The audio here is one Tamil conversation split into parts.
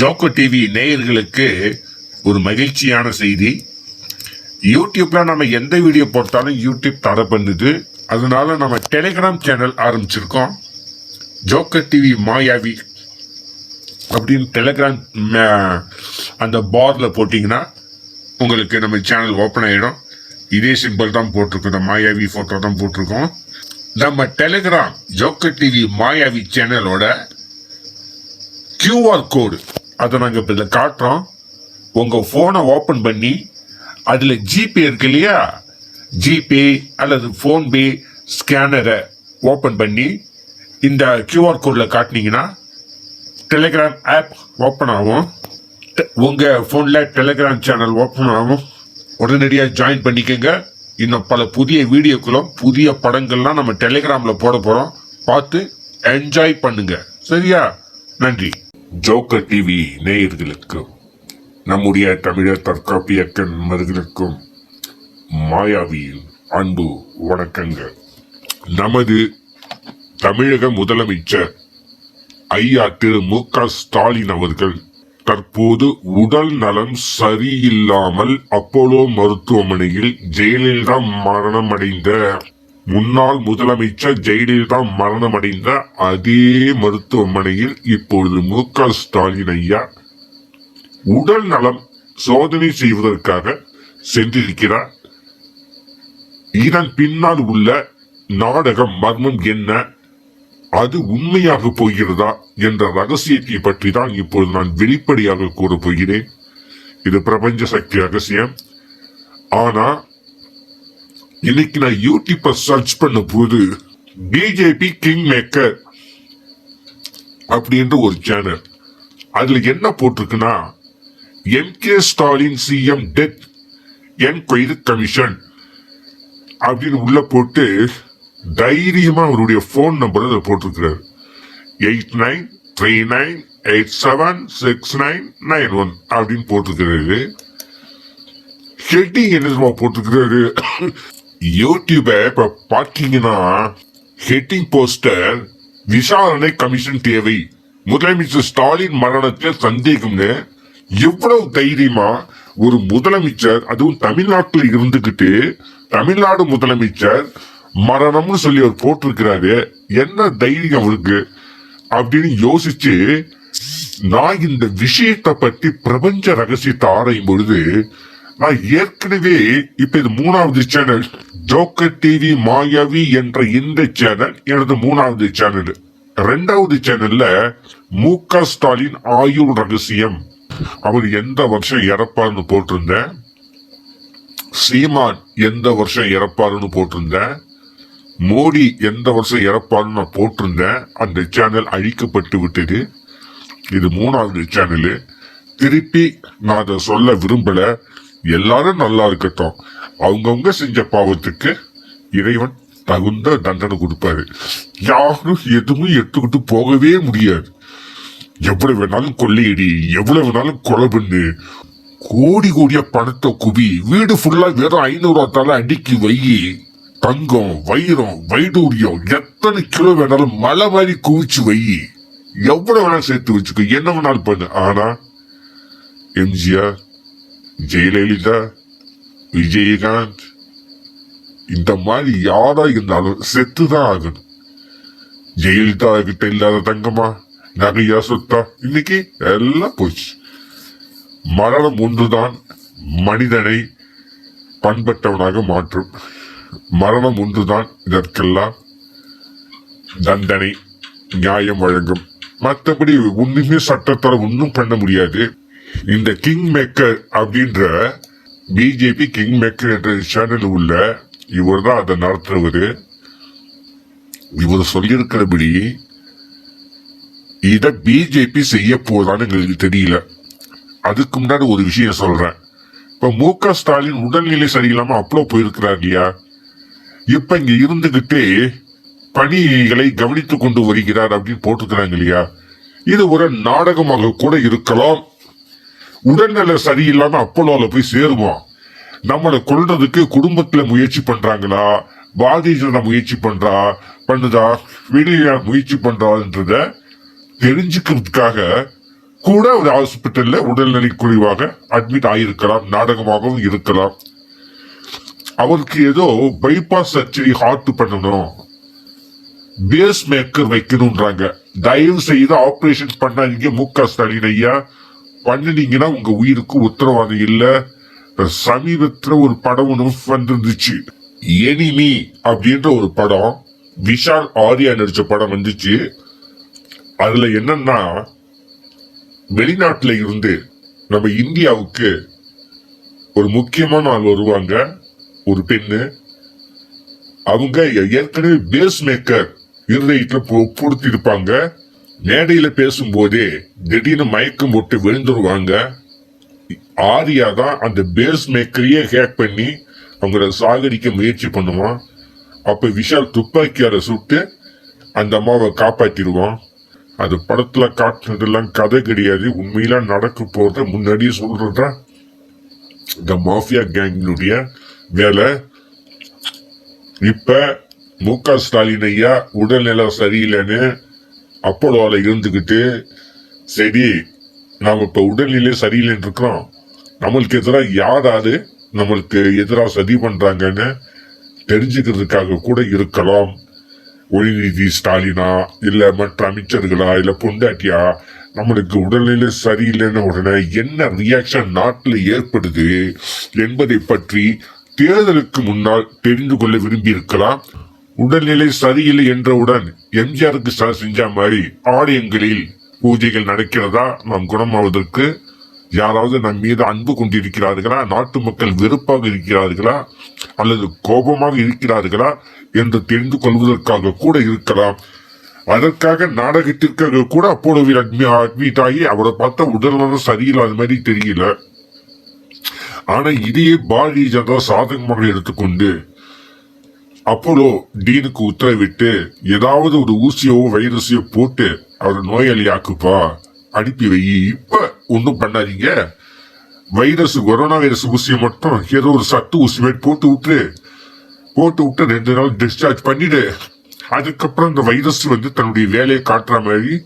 ஜோக்கோ டிவி நேயர்களுக்கு ஒரு மகிழ்ச்சியான செய்தி. யூடியூப்ல நம்ம எந்த வீடியோ போட்டாலும் யூடியூப் தடை பண்ணுது. அதனால நம்ம டெலிகிராம் சேனல் ஆரம்பிச்சிருக்கோம். ஜோக்கர் டிவி மாயாவி அப்படின்னு டெலிகிராம் அந்த பார்ல போட்டிங்கன்னா உங்களுக்கு நம்ம சேனல் ஓப்பன் ஆகிடும் இதே சிம்பிள் தான் போட்டிருக்கோம். இந்த மாயாவி ஃபோட்டோ தான் போட்டிருக்கோம். நம்ம டெலிகிராம் ஜோக்கர் டிவி மாயாவி சேனலோட கியூஆர் கோடு அதை நாங்கள் இப்போ இதில் காட்டுறோம். உங்கள் ஃபோனை ஓப்பன் பண்ணி அதில் ஜிபே இருக்கு இல்லையா? ஜிபே அல்லது ஃபோன்பே ஸ்கேனரை ஓப்பன் பண்ணி இந்த கியூஆர் கோடில் காட்டினீங்கன்னா டெலிகிராம் ஆப் ஓப்பன் ஆகும். டெ- ஃபோனில் டெலிகிராம் சேனல் ஓப்பன் ஆகும். உடனடியாக ஜாயின் பண்ணிக்கோங்க. இன்னும் பல புதிய வீடியோக்களும் புதிய படங்கள்லாம் நம்ம டெலிகிராமில் போட போகிறோம் பார்த்து என்ஜாய் பண்ணுங்க. சரியா? நன்றி. ஜோக்கர் டிவி நேயர்களுக்கும் நம்முடைய தமிழர் தற்காப்பு இயக்க நண்பர்களுக்கும் மாயாவியின் அன்பு வணக்கங்கள். நமது தமிழக முதலமைச்சர் ஐயா திரு மு க ஸ்டாலின் அவர்கள் தற்போது உடல் நலம் சரியில்லாமல் அப்போலோ மருத்துவமனையில் ஜெயலலிதா மரணமடைந்த முன்னாள் முதலமைச்சர் ஜெயலலிதா மரணமடைந்த அதே மருத்துவமனையில் இப்பொழுது மு க ஸ்டாலின் ஐயா உடல் நலம் சோதனை செய்வதற்காக சென்றிருக்கிறார். இதன் பின்னால் உள்ள நாடகம் மர்மம் என்ன? அது உண்மையாக போகிறதா என்ற ரகசியத்தை பற்றி தான் இப்பொழுது நான் வெளிப்படையாக கூற போகிறேன். இது பிரபஞ்ச சக்தி ரகசியம். ஆனா இன்னைக்கு நான் யூடியூப்ப சர்ச் பண்ண போது பிஜேபி கிங் மேக்கர் அப்படின்ற ஒரு சேனல் அதுல என்ன போட்டிருக்குன்னா M K Stalin CM death enquiry commission அப்படின்னு உள்ள போட்டு தைரியமா அவருடைய ஃபோன் நம்பர் அதில் போட்டிருக்கிறாரு. Eight nine three nine eight seven six nine nine one அப்படின்னு போட்டிருக்கிறாரு. ஹெட்டிங் என்ன போட்டிருக்கிறாரு? யூடியூபை இப்போ பார்த்தீங்கன்னா ஹெட்டிங் போஸ்டர் விசாரணை கமிஷன் தேவை. முதலமைச்சர் ஸ்டாலின் மரணத்தில் சந்தேகம்னு எவ்வளவு தைரியமா ஒரு முதலமைச்சர் அதுவும் தமிழ்நாட்டில் இருந்துகிட்டு தமிழ்நாடு முதலமைச்சர் மரணம்னு சொல்லி அவர் போட்டிருக்கிறாரு. என்ன தைரியம் அவருக்கு? அப்படின்னு யோசிச்சு நான் இந்த விஷயத்தை பற்றி பிரபஞ்ச ரகசியத்தை ஆராயும் பொழுது நான் ஏற்கனவே இப்ப இது மூணாவது சேனல் ஜோக்கர் டிவி மாயாவி என்ற இந்த சேனல் எனது மூணாவது சேனல் ரெண்டாவது சேனல்ல மு க ஸ்டாலின் ஆயுள் ரகசியம். அவர் எந்த வருஷம் இறப்பார்னு போட்டிருந்தேன். சீமான் எந்த வருஷம் இறப்பாருன்னு போட்டிருந்தேன். மோடி எந்த வருஷம் இறப்பாருன்னு நான் போட்டிருந்தேன். அந்த சேனல் அழிக்கப்பட்டு விட்டது. இது மூணாவது சேனலு திருப்பி நான் அதை சொல்ல விரும்பல. எல்லாரும் நல்லா இருக்கட்டும். அவங்கவுங்க செஞ்ச பாவத்துக்கு இறைவன் தகுந்த தண்டனை கொடுப்பாரு. யாரும் எதுவும் எடுத்துக்கிட்டு போகவே முடியாது. எவ்வளவு வேணாலும் கொள்ளையடி எவ்வளவு வேணாலும் கொலை பண்ணு. கோடி கோடியா பணத்தை குவி வீடு ஃபுல்லா வெறும் ஐநூறு ரூபாத்தால அடுக்கி வை. தங்கம் வைரம் வைடூரியம் எத்தனை கிலோ வேணாலும் மலை மாதிரி குவிச்சு வை. எவ்வளவு வேணாலும் சேர்த்து வச்சுக்கோ என்ன வேணாலும் பண்ணு. ஆனா எம்ஜிஆர் ஜெயலலிதா விஜயகாந்த் இந்த மாதிரி யாரா இருந்தாலும் செத்து தான் ஆகணும். ஜெயலலிதா கிட்ட இல்லாத தங்கமா நகையா சொத்தா இன்னைக்கு எல்லாம் போச்சு. மரணம் ஒன்றுதான் மனிதனை பண்பட்டவனாக மாற்றும். மரணம் ஒன்றுதான் இதற்கெல்லாம் தண்டனை நியாயம் வழங்கும். மற்றபடி ஒண்ணுமே சட்டத்தால் ஒன்றும் பண்ண முடியாது. இந்த கிங் மேக்கர் அப்படின்ற பிஜேபி கிங் மேக்கர் என்ற சேனல் உள்ள இவர் தான் அதை நடத்துறவரு. இவர் சொல்லியிருக்கிறபடி இத பிஜேபி செய்ய போதான்னு எங்களுக்கு தெரியல. அதுக்கு முன்னாடி ஒரு விஷயம் சொல்றேன். இப்ப மு க ஸ்டாலின் உடல்நிலை சரியில்லாம அப்ளோ போயிருக்கிறார் இல்லையா? இப்ப இங்க இருந்துகிட்டே பணிகளை கவனித்துக் கொண்டு வருகிறார் அப்படின்னு போட்டிருக்கிறாங்க இல்லையா? இது ஒரு நாடகமாக கூட இருக்கலாம். உடல்நிலை சரியில்லாம அப்போலோல போய் சேருவோம். நம்மளை கொள்றதுக்கு குடும்பத்துல முயற்சி பண்றாங்களா? பாரதிய முயற்சி பண்றா? பண்ணுதா? வெளியில முயற்சி பண்றான்றத தெரிஞ்சுக்கிறதுக்காக கூட ஒரு ஹாஸ்பிட்டல்ல உடல்நிலை குறைவாக அட்மிட் ஆகியிருக்கலாம் நாடகமாகவும் இருக்கலாம். அவருக்கு ஏதோ பைபாஸ் சர்ஜரி ஹார்ட் பண்ணணும். பேஸ் மேக்கர் வைக்கணும்ன்றாங்க. தயவு செய்து ஆபரேஷன் பண்ணாதீங்க. மு க ஸ்டாலின் ஐயா பண்ணினீங்கன்னா உங்க உயிருக்கு உத்தரவாதம் இல்ல. சமீபத்துல ஒரு படம் ஒன்று வந்துருந்துச்சு. எனிமி அப்படின்ற ஒரு படம் விஷால் ஆரியா நடிச்ச படம் வந்துச்சு. அதுல என்னன்னா வெளிநாட்டுல இருந்து நம்ம இந்தியாவுக்கு ஒரு முக்கியமான ஆள் வருவாங்க ஒரு பெண்ணு. அவங்க ஏற்கனவே பேஸ் மேக்கர் இருதயத்துல பொ- பொருத்திருப்பாங்க மேடையில பேசும்போதே திடீர்னு மயக்கம் போட்டு விழுந்துருவாங்க. ஆரியா தான் அந்த பேஸ் மேக்கரையே ஹேக் பண்ணி அவங்கள சாகடிக்க முயற்சி பண்ணுவான். அப்ப விஷால் துப்பாக்கியார சுட்டு அந்த அம்மாவை காப்பாத்திடுவான். அது படத்துல காட்டுனதெல்லாம் கதை கிடையாது. உண்மையில நடக்க போறத முன்னாடியே சொல்றதா? இந்த மாஃபியா கேங்கினுடைய வேலை. இப்ப மு க ஸ்டாலின் ஐயா உடல்நிலை சரியில்லைன்னு அப்போலோல இருந்துகிட்டு சரி நாம் இப்போ உடல்நிலை சரியில்லைன்னு இருக்கிறோம். நம்மளுக்கு எதிராக யாராரு நம்மளுக்கு எதிராக சதி பண்றாங்கன்னு தெரிஞ்சுக்கிறதுக்காக கூட இருக்கலாம். உதயநிதி ஸ்டாலினா இல்ல மற்ற அமைச்சர்களா இல்ல பொண்டாட்டியா நம்மளுக்கு உடல்நிலை சரியில்லைன்னு உடனே என்ன ரியாக்ஷன் நாட்டில் ஏற்படுது என்பதை பற்றி தேர்தலுக்கு முன்னால் தெரிந்து கொள்ள விரும்பி இருக்கலாம் உடல்நிலை சரியில்லை என்றவுடன் எம்ஜிஆருக்கு சார் செஞ்ச மாதிரி ஆலயங்களில் பூஜைகள் நடக்கிறதா நாம் குணமாவதற்கு யாராவது நம் மீது அன்பு கொண்டிருக்கிறார்களா? நாட்டு மக்கள் வெறுப்பாக இருக்கிறார்களா? அல்லது கோபமாக இருக்கிறார்களா? என்று தெரிந்து கொள்வதற்காக கூட இருக்கலாம். அதற்காக நாடகத்திற்காக கூட அப்போலோவில் அட்மி அட்மிட் ஆகி அவரை பார்த்தா உடல்நலம் சரியில்லாத மாதிரி தெரியல. ஆனா இதையே பாரதிய ஜனதா சாதகமாக எடுத்துக்கொண்டு அப்போலோ டீனுக்கு உத்தரவிட்டு ஏதாவது ஒரு ஊசியோ வைரஸையோ போட்டு அவர் நோயாளியாக்குப்பா. அனுப்பி வை. இப்ப ஒன்றும் பண்ணாதீங்க. வைரஸ் கொரோனா வைரஸ் ஊசியை மட்டும் ஏதோ ஒரு சத்து ஊசி மாதிரி போட்டு விட்டு போட்டு விட்டு ரெண்டு நாள் டிஸ்சார்ஜ் பண்ணிடு. அதுக்கப்புறம் இந்த வைரஸ் வந்து தன்னுடைய வேலையை காட்டுற மாதிரி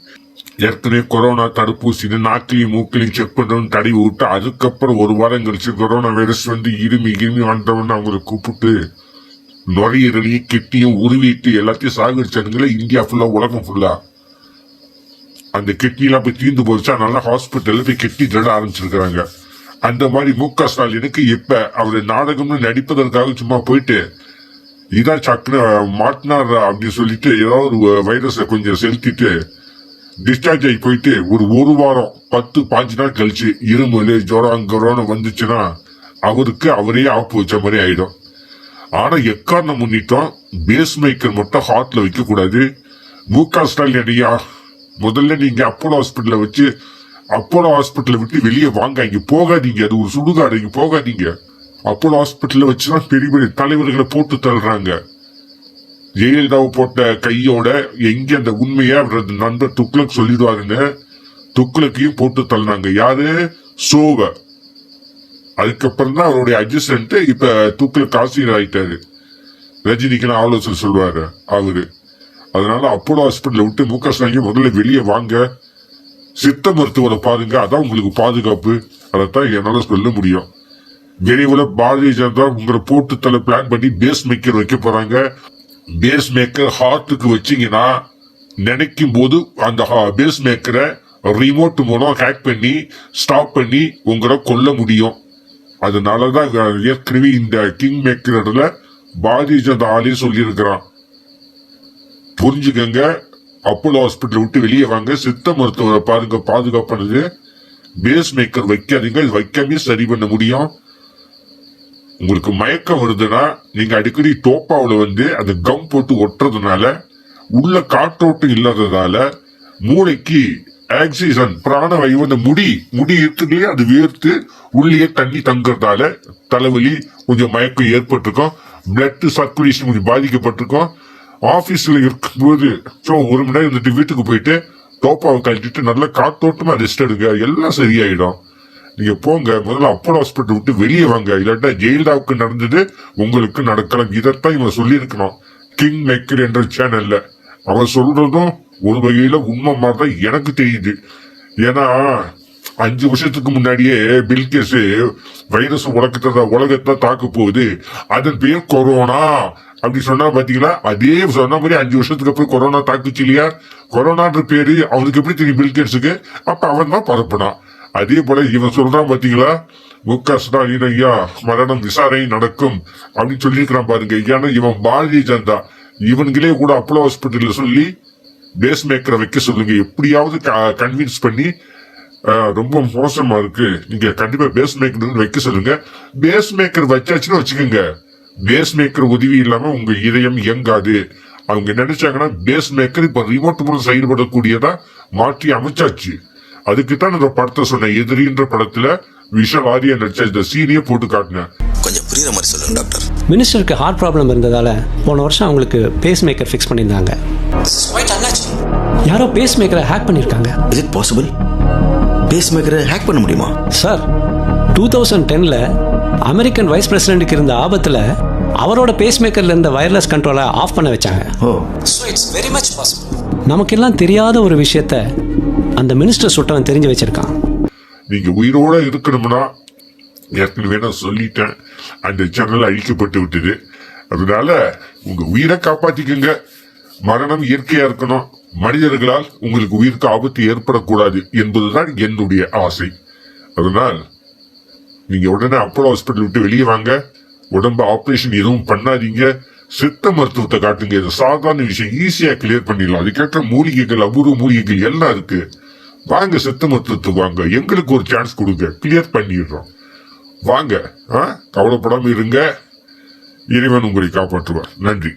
ஏற்கனவே கொரோனா தடுப்பூசின்னு நாக்கிலையும் மூக்கிலையும் செக் பண்ணுறவன் தடவி விட்டு அதுக்கப்புறம் ஒரு வாரம் கழிச்சு கொரோனா வைரஸ் வந்து இருமி இருமி வந்தவன் அவங்களை கூப்பிட்டு நுரையீரலையும் கிட்னியும் உருவிட்டு எல்லாத்தையும் சாகடிச்சானுங்களே இந்தியா ஃபுல்லா உலகம் ஃபுல்லா அந்த கிட்னிலாம் போய் தீர்ந்து போச்சு அதனால ஹாஸ்பிட்டல்ல போய் கிட்னி திருட ஆரம்பிச்சிருக்கிறாங்க. அந்த மாதிரி மு க ஸ்டாலினுக்கு இப்ப அவர் நாடகம்னு நடிப்பதற்காக சும்மா போயிட்டு இதான் சக்குன்னு மாட்டினார் அப்படின்னு சொல்லிட்டு ஏதாவது ஒரு வைரஸை கொஞ்சம் செலுத்திட்டு டிஸ்சார்ஜ் ஆகி போயிட்டு ஒரு ஒரு வாரம் பத்து பாஞ்சு நாள் கழிச்சு இருமல் ஜுரம் கொரோனா வந்துச்சுன்னா அவருக்கு அவரே ஆப்பு வச்ச மாதிரி ஆயிடும். ஆனா எக்காரணம் முன்னிட்டோம் பேஸ் மேக்கர் மட்டும் ஹார்ட்ல வைக்க கூடாது. மு க ஸ்டாலின் அடியா? முதல்ல நீங்க அப்போலோ ஹாஸ்பிட்டல வச்சு அப்போலோ ஹாஸ்பிட்டலை விட்டு வெளியே வாங்க. இங்க போகாதீங்க. அது ஒரு சுடுகாடு. இங்க போகாதீங்க. அப்போலோ ஹாஸ்பிட்டல்ல வச்சுதான் பெரிய பெரிய தலைவர்களை போட்டு தள்ளுறாங்க. ஜெயலலிதாவை போட்ட கையோட எங்க அந்த உண்மையை அவரது நண்பர் துக்ளக் சொல்லிடுவாருன்னு துக்ளக்கையும் போட்டு தள்ளினாங்க. யாரு? சோவை. அதுக்கப்புறம் தான் அவருடைய அட்ஜஸ்டன்ட் இப்ப தூக்கில் ஆசிரியர் ஆயிட்டாரு ரஜினிக்கு ஆலோசனை சொல்வாரு அவரு அதனால அப்போலோ ஹாஸ்பிட்டல் விட்டு முக ஸ்டாலின் முதல்ல வெளியே வாங்க. சித்த மருத்துவரை பாருங்க அதான் உங்களுக்கு பாதுகாப்பு. அதைத்தான் என்னால் சொல்ல முடியும். விரைவில் பாரதிய ஜனதா உங்களை போட்டு தலை பிளான் பண்ணி பேஸ் மேக்கர் வைக்க போறாங்க. பேஸ் மேக்கர் ஹார்ட்டுக்கு வச்சீங்கன்னா நினைக்கும் போது அந்த பேஸ் மேக்கரை ரிமோட் மூலம் ஹேக் பண்ணி ஸ்டாப் பண்ணி உங்களை கொல்ல முடியும். அதனாலதான் ஏற்கனவே இந்த கிங் மேக்கர்ல பாரதிய ஜனதா ஆளே சொல்லியிருக்கிறான். புரிஞ்சுக்கங்க அப்போலோ ஹாஸ்பிட்டல் விட்டு வெளியே வாங்க சித்த மருத்துவரை பாருங்க பாதுகாப்பானது பேஸ் மேக்கர் வைக்காதீங்க வைக்காமே சரி பண்ண முடியும். உங்களுக்கு மயக்கம் வருதுன்னா நீங்க அடிக்கடி டோப்பாவில் வந்து அந்த கம் போட்டு ஒட்டுறதுனால உள்ள காற்றோட்டம் இல்லாததால மூளைக்கு ஆக்சிஜன் பிராணவாயு அந்த முடி முடி இருக்குதுலயே அது வேர்த்து உள்ளே தண்ணி தங்குறதால தலைவலி கொஞ்சம் மயக்கம் ஏற்பட்டிருக்கும். பிளட் சர்க்குலேஷன் கொஞ்சம் பாதிக்கப்பட்டிருக்கும். ஆபீஸ்ல இருக்கும்போது ஸோ ஒரு மணி நேரம் இருந்துட்டு வீட்டுக்கு போயிட்டு டோப்பாவை கழட்டிட்டு நல்லா காத்தோட்டமா ரெஸ்ட் எடுங்க. எல்லாம் சரியாயிடும். நீங்க போங்க. முதல்ல அப்போலோ ஹாஸ்பிட்டல் விட்டு வெளியே வாங்க. இல்லாட்டா ஜெயலலிதாவுக்கு நடந்தது உங்களுக்கு நடக்கலாம். இதைத்தான் இவன் சொல்லியிருக்கணும். கிங் மேக்கர் என்ற சேனல்ல அவன் சொல்றதும் ஒரு வகையில உண்மை மாதிரி தான் எனக்கு தெரியுது. ஏன்னா அஞ்சு வருஷத்துக்கு முன்னாடியே பில்கேஸ் வைரஸ் உலகத்தை உலகத்தை தாக்க போகுது. அதன் பேர் கொரோனா அப்படி சொன்னா பாத்தீங்களா? அதே சொன்ன மாதிரி அஞ்சு வருஷத்துக்கு அப்புறம் கொரோனா தாக்குச்சு இல்லையா? கொரோனான்ற பேரு அவனுக்கு எப்படி தெரியும் பில்கேட்ஸுக்கு அப்ப அவன் தான் பரப்புனான் அதே போல இவன் சொல்றான் பாத்தீங்களா? மு க ஸ்டாலின் ஐயா மரணம் விசாரணை நடக்கும் அப்படின்னு சொல்லியிருக்கிறான் பாருங்க ஏன்னா இவன் பாரதிய ஜனதா. இவனுங்களே கூட அப்போலோ ஹாஸ்பிட்டல்ல சொல்லி பேஸ் மேக்கரை வைக்க சொல்லுங்க. எப்படியாவது கன்வின்ஸ் பண்ணி ரொம்ப மோசமா இருக்கு. நீங்க கண்டிப்பா பேஸ் மேக்கர் வைக்க சொல்லுங்க. பேஸ் மேக்கர் வச்சாச்சுன்னு வச்சுக்கோங்க. பேஸ் மேக்கர் உதவி இல்லாம உங்க இதயம் இயங்காது. அவங்க நினைச்சாங்கன்னா பேஸ் மேக்கர் இப்ப ரிமோட் மூலம் செயல்படக்கூடியதா மாற்றி அமைச்சாச்சு. அதுக்கு தான் இந்த படத்தை சொன்னேன். எதிரின்ற படத்துல விஷல் ஆரிய நடிச்ச இந்த சீனியே போட்டு காட்டினேன். கொஞ்சம் புரியுற மாதிரி சொல்லுங்க டாக்டர். மினிஸ்டருக்கு ஹார்ட் ப்ராப்ளம் இருந்ததால போன வருஷம் அவங்களுக்கு பேஸ் மேக்கர் ஃபிக்ஸ் பண்ணியிருந்தாங்க. யாரோ பேஸ் மேக்கரை ஹேக் பண்ணியிருக்காங்க. இஸ் இட் பாசிபிள் பேஸ் மேக்கரை ஹேக் பண்ண முடியுமா? சார் டூ தௌசண்ட் டென்னில் அமெரிக்கன் வைஸ் பிரசிடென்ட்டுக்கு இருந்த ஆபத்தில் அவரோட பேஸ் மேக்கரில் இருந்த வயர்லெஸ் கண்ட்ரோலை ஆஃப் பண்ண வச்சாங்க. ஓ. So it's very much possible நமக்கெல்லாம் தெரியாத ஒரு விஷயத்த அந்த மினிஸ்டர் சுட்டவன் தெரிஞ்சு வச்சிருக்கான். நீங்க உயிரோட இருக்கணும்னா ஏற்கனவே நான் சொல்லிட்டேன். அந்த சேனல் அழிக்கப்பட்டு விட்டது. அதனால உங்க உயிரை காப்பாத்திக்கங்க. மரணம் இயற்கையா இருக்கணும். மனிதர்களால் உங்களுக்கு உயிருக்கு ஆபத்து ஏற்படக்கூடாது என்பதுதான் என்னுடைய ஆசை. அதனால் நீங்க உடனே அப்போலோ ஹாஸ்பிட்டல் விட்டு வெளியே வாங்க. உடம்பு ஆபரேஷன் எதுவும் பண்ணாதீங்க. சித்த மருத்துவத்தை காட்டுங்க. இது சாதாரண விஷயம் ஈஸியா கிளியர் பண்ணிடலாம். அதுக்கேற்ற மூலிகைகள் அபூர்வ மூலிகைகள் எல்லாம் இருக்கு. வாங்க சித்த மருத்துவத்துக்கு வாங்க. எங்களுக்கு ஒரு சான்ஸ் கொடுங்க. கிளியர் பண்ணிடுறோம். வாங்க ஆ? இருங்க. இறைவன் உங்களை காப்பாற்றுவார். நன்றி.